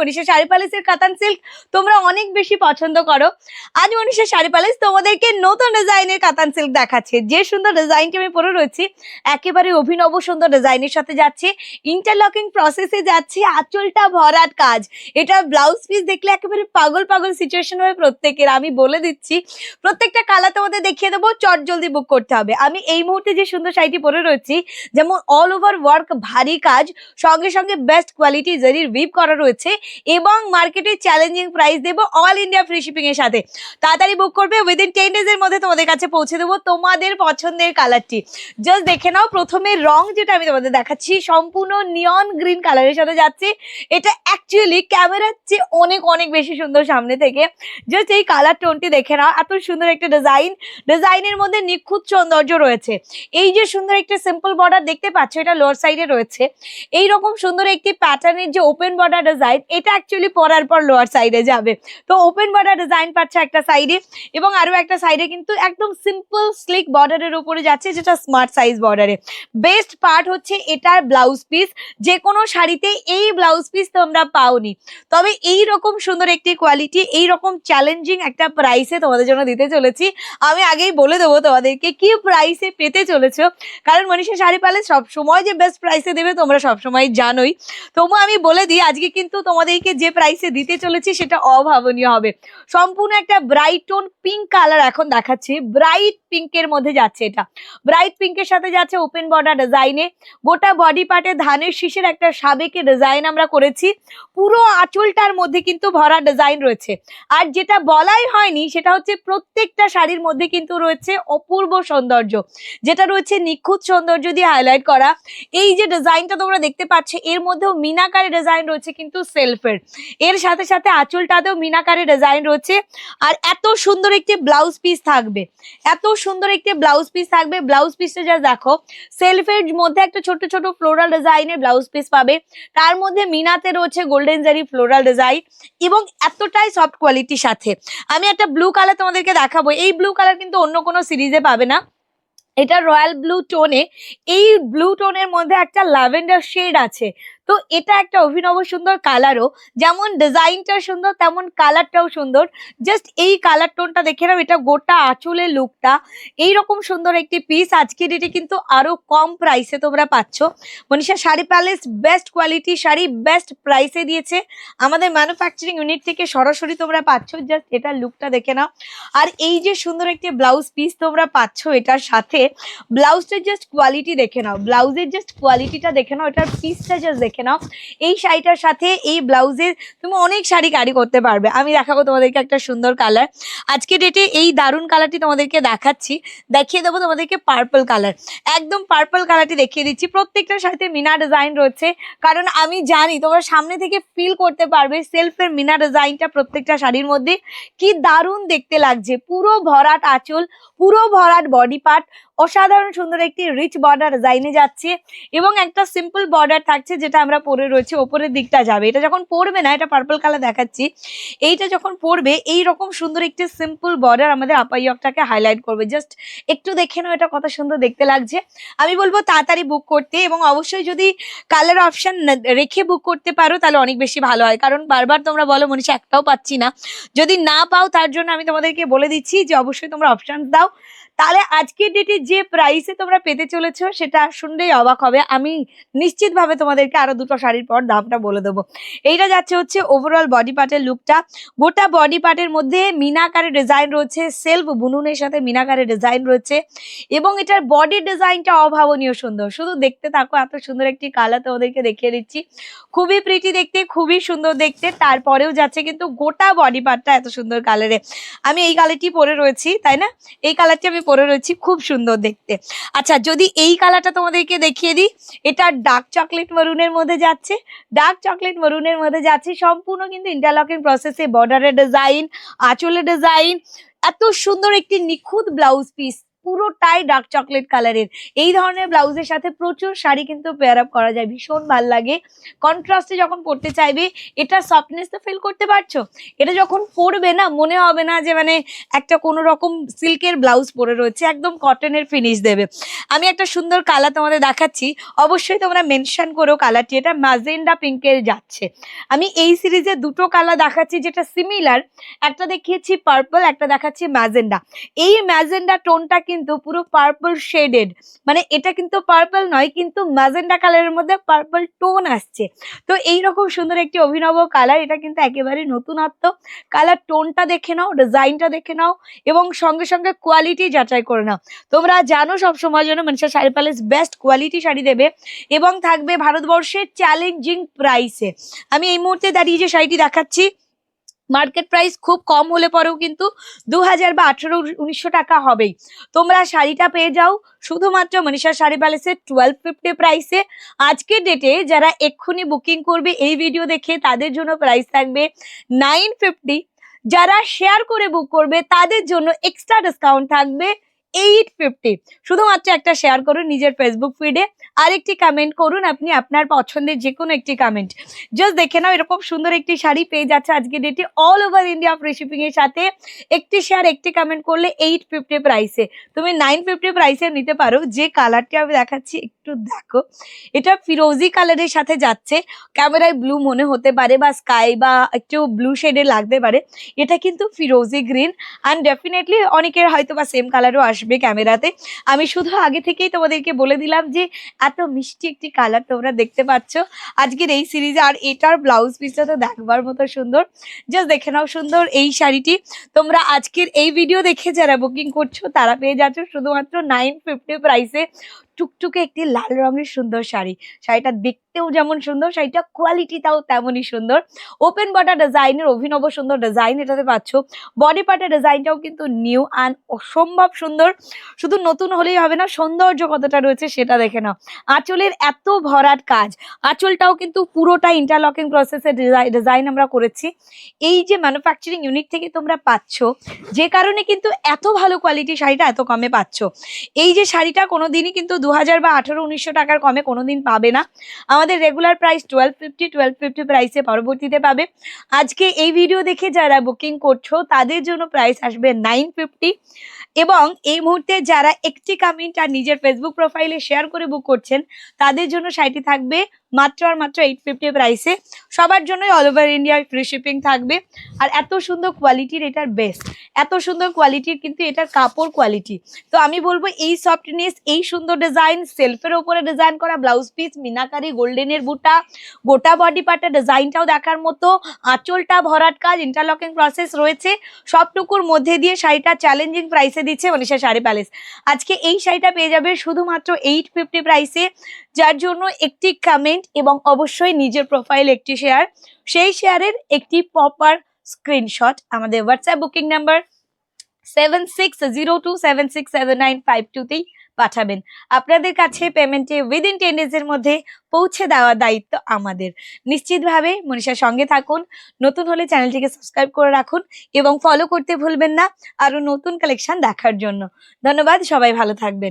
মনীষা শাড়ি প্যালেসের কাতান সিল্ক তোমরা অনেক বেশি পছন্দ করো। আজ মনীষা শাড়ি প্যালেস তোমাদেরকে নতুন ডিজাইনের কাতান সিল্ক দেখাচ্ছে। যে সুন্দর ডিজাইনটি আমি পরে রয়েছি, একেবারে অভিনব সুন্দর ডিজাইনের সাথে যাচ্ছে। ইন্টারলকিং প্রসেসে যাচ্ছে, আঁচলটা ভরাট কাজ। এটা ব্লাউজ পিস দেখলে একেবারে পাগল পাগল সিচুয়েশন হবে প্রত্যেকের, আমি বলে দিচ্ছি। প্রত্যেকটা কালার তোমাদের দেখিয়ে দেবো, চট জলদি বুক করতে হবে। আমি এই মুহূর্তে যে সুন্দর শাড়িটি পরে রয়েছি, যেমন অল ওভার ওয়ার্ক ভারী কাজ, সঙ্গে সঙ্গে বেস্ট কোয়ালিটি জরির ভিপ করা রয়েছে। এবং মার্কেটে চ্যালেঞ্জিং প্রাইস দেবো অল ইন্ডিয়া ফ্রি শিপিং এর সাথে। তাড়াতাড়ি বুক করবে উইদিন টেন ডেজ এর মধ্যে তোমাদের কাছে পৌঁছে দেবো তোমাদের পছন্দের কালারটি জাস্ট দেখে নাও, প্রথমে রং যেটা আমি তোমাদের দেখাচ্ছি, সম্পূর্ণ নিয়ন গ্রিন কালারের সাথে যাচ্ছে। এটা অ্যাকচুয়ালি ক্যামেরার চেয়ে অনেক অনেক বেশি সুন্দর সামনে থেকে। জাস্ট এই কালার টোনটি দেখে নাও, এত সুন্দর একটা ডিজাইন ডিজাইনের মধ্যে নিখুঁত সৌন্দর্য রয়েছে। এই যে সুন্দর একটা সিম্পল বর্ডার দেখতে পাচ্ছ এটা লোয়ার সাইডে রয়েছে। এই রকম সুন্দর একটি প্যাটার্নের যে ওপেন বর্ডার ডিজাইন এটা অ্যাকচুয়ালি পরার পর লোয়ার সাইডে যাবে। তো ওপেন বর্ডার ডিজাইন পাচ্ছে একটা সাইডে এবং আরও একটা সাইডে কিন্তু একদম সিম্পল স্লিক বর্ডারের উপরে যাচ্ছে, যেটা স্মার্ট সাইজ বর্ডারে বেস্ট পার্ট হচ্ছে এটার ব্লাউজ পিস যে কোনো শাড়িতে এই ব্লাউজ পিস তোমরা পাওনি। তবে এই রকম সুন্দর একটি কোয়ালিটি এই রকম চ্যালেঞ্জিং একটা প্রাইসে তোমাদের জন্য দিতে চলেছি। আমি আগেই বলে দেবো তোমাদেরকে কি প্রাইসে পেতে চলেছো। কারণ মনীষা শাড়ি পালে সব সময় যে বেস্ট প্রাইসে দেবে তোমরা সব সময় জানোই। তবু আমি বলে দিই, আজকে কিন্তু তোমাদেরকে যে প্রাইসে দিতে চলেছি সেটা অভাবনীয় হবে। সম্পূর্ণ একটা ব্রাইট টোন পিঙ্ক কালার এখন দেখাচ্ছি। ব্রাইট পিঙ্কের মধ্যে যাচ্ছে এটা। ব্রাইট পিঙ্কের সাথে যাচ্ছে ওপেন বর্ডার ডিজাইনে গোটা বডি পার্টে ধানের শীষের একটা সাবেকে ডিজাইন আমরা করেছি। পুরো আঁচলটার মধ্যে কিন্তু ভরা ডিজাইন রয়েছে। আর যেটা বলাই হয়নি সেটা হচ্ছে প্রত্যেকটা শাড়ির মধ্যে কিন্তু রয়েছে অপূর্ব সৌন্দর্য। যেটা রয়েছে নিখুঁত সৌন্দর্য দিয়ে হাইলাইট করা। এই যে ডিজাইনটা তোমরা দেখতে পাচ্ছ, এর মধ্যেও মিনাকারে ডিজাইন রয়েছে কিন্তু সেলফের এর সাথে সাথে আঁচলটাতেও মিনাকারে ডিজাইন রয়েছে। আর এত সুন্দর একটি ব্লাউজ পিস থাকবে। এত সুন্দর একটি ব্লাউজ পিস থাকবে। ব্লাউজ পিসটা যা দেখো সেলফের মধ্যে একটা ছোট ছোট ফ্লোরাল ডিজাইনের ব্লাউজ পিস পাবে। তার মধ্যে মিনাতে রয়েছে গোল্ডেন জারি ফ্লোরাল ডিজাইন এবং এতটাই সফট কোয়ালিটির সাথে। আমি একটা ব্লু কালার তোমাদেরকে দেখাবো। এই ব্লু কালার কিন্তু অন্য কোনো সিরিজে পাবে না। এটা রয়্যাল ব্লু টোনে এই ব্লু টোনের মধ্যে একটা ল্যাভেন্ডার শেড আছে। তো এটা একটা অভিনব সুন্দর কালারও যেমন ডিজাইনটা সুন্দর, তেমন কালারটাও সুন্দর। জাস্ট এই কালার টোনটা দেখে নাও, এটা গোটা আঁচলের লুকটা এইরকম সুন্দর একটি পিস আজকে ডেটে কিন্তু আরও কম প্রাইসে তোমরা পাচ্ছ। Manisha, sari palace best quality sari best প্রাইসে দিয়েছে। আমাদের ম্যানুফ্যাকচারিং ইউনিট থেকে সরাসরি তোমরা পাচ্ছ। জাস্ট এটার লুকটা দেখে নাও। আর এই যে সুন্দর একটি ব্লাউজ পিস তোমরা পাচ্ছ এটার সাথে ব্লাউজটার জাস্ট কোয়ালিটি দেখে নাও। ব্লাউজের জাস্ট কোয়ালিটিটা দেখে নাও। এটার পিসটা জাস্ট দেখে নাও। এই শাড়িটার সাথে এই ব্লাউজের তুমি অনেক শাড়ি ক্যারি করতে পারবে। আমি দেখাবো তোমাদেরকে একটা সুন্দর কালার আজকে ডেটে এই দারুণ কালারটি তোমাদেরকে দেখাচ্ছি। দেখিয়ে দেবো তোমাদেরকে পার্পল কালার একদম পার্পল কালারটি দেখিয়ে দিচ্ছি। প্রত্যেকটার সাথে মিনা ডিজাইন রয়েছে। কারণ আমি জানি তোমরা সামনে থেকে ফিল করতে পারবে সেলফের মিনা ডিজাইনটা প্রত্যেকটা শাড়ির মধ্যে। কি দারুণ দেখতে লাগছে। পুরো ভরাট আঁচল, পুরো ভরাট বডি পার্ট অসাধারণ সুন্দর একটি রিচ বর্ডার ডিজাইনে যাচ্ছে এবং একটা সিম্পল বর্ডার থাকছে যেটা আমরা পরে রয়েছে, ওপরের দিকটা যাবে। এটা যখন পরবে না, এটা পার্পল কালার দেখাচ্ছি। এইটা যখন পরবে এই রকম সুন্দর একটি সিম্পল বর্ডার আমাদের আপাইয়কটাকে হাইলাইট করবে। জাস্ট একটু দেখে নাও এটা কত সুন্দর দেখতে লাগছে। আমি বলব তাড়াতাড়ি বুক করতে এবং অবশ্যই যদি কালার অপশন রেখে বুক করতে পারো, তাহলে অনেক বেশি ভালো হয়। কারণ বারবার তোমরা বলো, মনীষা, একটাও পাচ্ছি না। যদি না পাও, তার জন্য আমি তোমাদেরকে বলে দিচ্ছি যে, অবশ্যই তোমরা অপশন দাও। তাহলে আজকের ডেটে যে প্রাইসে তোমরা পেতে চলেছো, সেটা শুনলেই অবাক হবে। আমি নিশ্চিতভাবে তোমাদেরকে আরও দুটো শাড়ির পর দামটা বলে দেবো। এইটা যাচ্ছে হচ্ছে ওভারঅল বডি পার্টের লুকটা গোটা বডি পার্টের মধ্যে মিনাকারের ডিজাইন রয়েছে। সেলফ বুনুনের সাথে মিনাকারের ডিজাইন রয়েছে। এবং এটার বডি ডিজাইনটা অভাবনীয় সুন্দর। শুধু দেখতে থাকো, এত সুন্দর একটি কালার তোমাদেরকে দেখিয়ে দিচ্ছি। খুবই প্রিটি দেখতে, খুবই সুন্দর দেখতে। তারপরেও যাচ্ছে কিন্তু গোটা বডি পার্টটা এত সুন্দর কালারে আমি এই কালারটি পরে রয়েছি, তাই না? এই কালারটি আমি পরে রয়েছি, খুব সুন্দর দেখতে। আচ্ছা যদি এই কালারটা তোমাদেরকে দেখিয়ে দিই, এটা ডার্ক চকলেট মরুনের মধ্যে যাচ্ছে। ডার্ক চকলেট মরুনের মধ্যে যাচ্ছে, সম্পূর্ণ কিন্তু ইন্টারলকিং প্রসেসে বর্ডারের ডিজাইন আঁচলের ডিজাইন এত সুন্দর একটি নিখুঁত ব্লাউজ পিস পুরোটাই ডার্ক চকলেট কালারের এই ধরনের ব্লাউজের সাথে প্রচুর শাড়ি কিন্তু পেয়ার আপ করা যায়, ভীষণ ভালো লাগে। কন্ট্রাস্টে যখন পড়তে চাইবে, এটা সফটনেস তো ফিল করতে পারছ? এটা যখন পরবে না, মনে হবে না যে মানে একটা কোনো রকম সিল্কের ব্লাউজ পরে রয়েছে, একদম কটনের ফিনিশ দেবে। আমি একটা সুন্দর কালার তোমাদের দেখাচ্ছি। অবশ্যই তোমরা মেনশন করো কালারটি এটা ম্যাজেন্ডা পিঙ্কের যাচ্ছে। আমি এই সিরিজে দুটো কালার দেখাচ্ছি যেটা সিমিলার একটা দেখিয়েছি পার্পল একটা দেখাচ্ছি ম্যাজেন্ডা এই ম্যাজেন্ডা টোনটা কিন্তু পুরো পার্পল শেডেড মানে এটা কিন্তু পার্পল নয়, কিন্তু ম্যাজেন্ডা কালারের মধ্যে পার্পল টোন আসছে। তো এই রকম সুন্দর একটি অভিনব কালার এটা কিন্তু একেবারে নতুনত্ব। কালার টোনটা দেখে নাও ডিজাইনটা দেখে নাও, এবং সঙ্গে সঙ্গে কোয়ালিটি যাচাই করে নাও। তোমরা জানো সব সময় জন্য Manisha sari palace best quality sari দেবে, এবং থাকবে ভারতবর্ষের চ্যালেঞ্জিং প্রাইসে আমি এই মুহূর্তে দাঁড়িয়ে যে শাড়িটি দেখাচ্ছি মার্কেট প্রাইস খুব কম হলে পরেও কিন্তু দু হাজার বা আঠেরো, উনিশশো টাকা হবেই। তোমরা শাড়িটা পেয়ে যাও, শুধুমাত্র মনীষা শাড়ি প্যালেসে টুয়েলভ ফিফটি প্রাইসে আজকের ডেটে যারা এক্ষুনি বুকিং করবে এই ভিডিও দেখে, তাদের জন্য প্রাইস থাকবে নাইন ফিফটি যারা শেয়ার করে বুক করবে, তাদের জন্য এক্সট্রা ডিসকাউন্ট থাকবে এইট ফিফটি শুধুমাত্র একটা শেয়ার করুন নিজের ফেসবুক ফিডে আরেকটি কমেন্ট করুন আপনি আপনার পছন্দের যে কোনো একটি কমেন্ট জাস্ট দেখে নাও, এরকম সুন্দর একটি শাড়ি পেয়ে যাচ্ছে আজকে ডেটে all over India free shipping এর সাথে। একটি শেয়ার একটি কমেন্ট করলে এইট ফিফটি প্রাইসে তুমি নাইন ফিফটি প্রাইসে নিতে পারো। যে কালারটি আমি দেখাচ্ছি, একটু দেখো। এটা ফিরোজি কালারের সাথে যাচ্ছে। ক্যামেরায় ব্লু মনে হতে পারে বা স্কাই বা একটু ব্লু শেডে লাগতে পারে। এটা কিন্তু ফিরোজি গ্রিন অ্যান্ড ডেফিনেটলি অনেকের হয়তো বা সেম কালারও আসবে। ক্যামেরাতে। আমি শুধু আগে থেকেই তোমাদেরকে বলে দিলাম যে, এত মিষ্টি একটি কালার তোমরা দেখতে পাচ্ছ। আজকের এই সিরিজে আর এটার ব্লাউজ পিসটা তো দেখবার মতো সুন্দর। জাস্ট দেখে নাও সুন্দর এই শাড়িটি। তোমরা আজকের এই ভিডিও দেখে যারা বুকিং করছ, তারা পেয়ে যাচ্ছ শুধুমাত্র নাইন ফিফটি প্রাইসে টুকটুকে একটি লাল রঙের সুন্দর শাড়ি। শাড়িটা দেখতেও যেমন সুন্দর শাড়িটা কোয়ালিটিটাও তেমনই সুন্দর। ওপেন বটা ডিজাইনের অভিনব সুন্দর ডিজাইন এটাতে পাচ্ছ। বডি পার্টের ডিজাইনটাও কিন্তু নিউ অ্যান্ড অসম্ভব সুন্দর। শুধু নতুন হলেই হবে না, সৌন্দর্য কতটা রয়েছে সেটা দেখে নাও। আঁচলের এত ভরাট কাজ। আঁচলটাও কিন্তু পুরোটা ইন্টারলকিং প্রসেসের ডিজাইন আমরা করেছি। এই যে ম্যানুফ্যাকচারিং ইউনিট থেকে তোমরা পাচ্ছ, যে কারণে কিন্তু এত ভালো কোয়ালিটি শাড়িটা এত কমে পাচ্ছ। এই যে শাড়িটা কোনোদিনই কিন্তু দু হাজার বা আঠারো, উনিশশো টাকার কমে কোনোদিন পাবে না। আমাদের regular price twelve fifty twelve fifty প্রাইসে পরবর্তীতে পাবে। আজকে এই ভিডিও দেখে যারা বুকিং করছ, তাদের জন্য প্রাইস আসবে নাইন ফিফটি এবং এই মুহূর্তে যারা একটি কামিন্ট আর নিজের ফেসবুক প্রোফাইলে শেয়ার করে বুক করছেন, তাদের জন্য শাড়িটি থাকবে মাত্র আর মাত্র এইট ফিফটি প্রাইসে সবার জন্যই অল ওভার ইন্ডিয়ায় ফ্রি শিপিং থাকবে। আর এত সুন্দর কোয়ালিটির এটার বেস্ট এত সুন্দর কোয়ালিটির কিন্তু এটার কাপড় কোয়ালিটি তো আমি বলব এই সফটনেস এই সুন্দর ডিজাইন সেলফের ওপরে ডিজাইন করা ব্লাউজ পিস মিনাকারি গোল্ডেনের বুটা, গোটা বডি পার্টের ডিজাইনটাও দেখার মতো, আঁচলটা, ভরাট কাজ ইন্টারলকিং প্রসেস রয়েছে। সবটুকুর মধ্যে দিয়ে শাড়িটা চ্যালেঞ্জিং প্রাইসে দিচ্ছে মনীষা শাড়ি প্যালেস আজকে এই শাড়িটা পেয়ে যাবে শুধুমাত্র এইট ফিফটি প্রাইসে যার জন্য একটি কমেন্ট এবং অবশ্যই নিজের প্রোফাইল একটি শেয়ার সেই শেয়ারের একটি প্রপার স্ক্রিনশট আমাদের WhatsApp booking number seven six zero two seven six seven nine five টুতেই পাঠাবেন। আপনাদের কাছে পেমেন্টে উইদিন টেন ডেজের মধ্যে পৌঁছে দেওয়ার দায়িত্ব আমাদের। নিশ্চিতভাবে মনীষার সঙ্গে থাকুন, নতুন হলে চ্যানেলটিকে সাবস্ক্রাইব করে রাখুন এবং ফলো করতে ভুলবেন না। আরও নতুন কালেকশন দেখার জন্য। ধন্যবাদ, সবাই ভালো থাকবেন।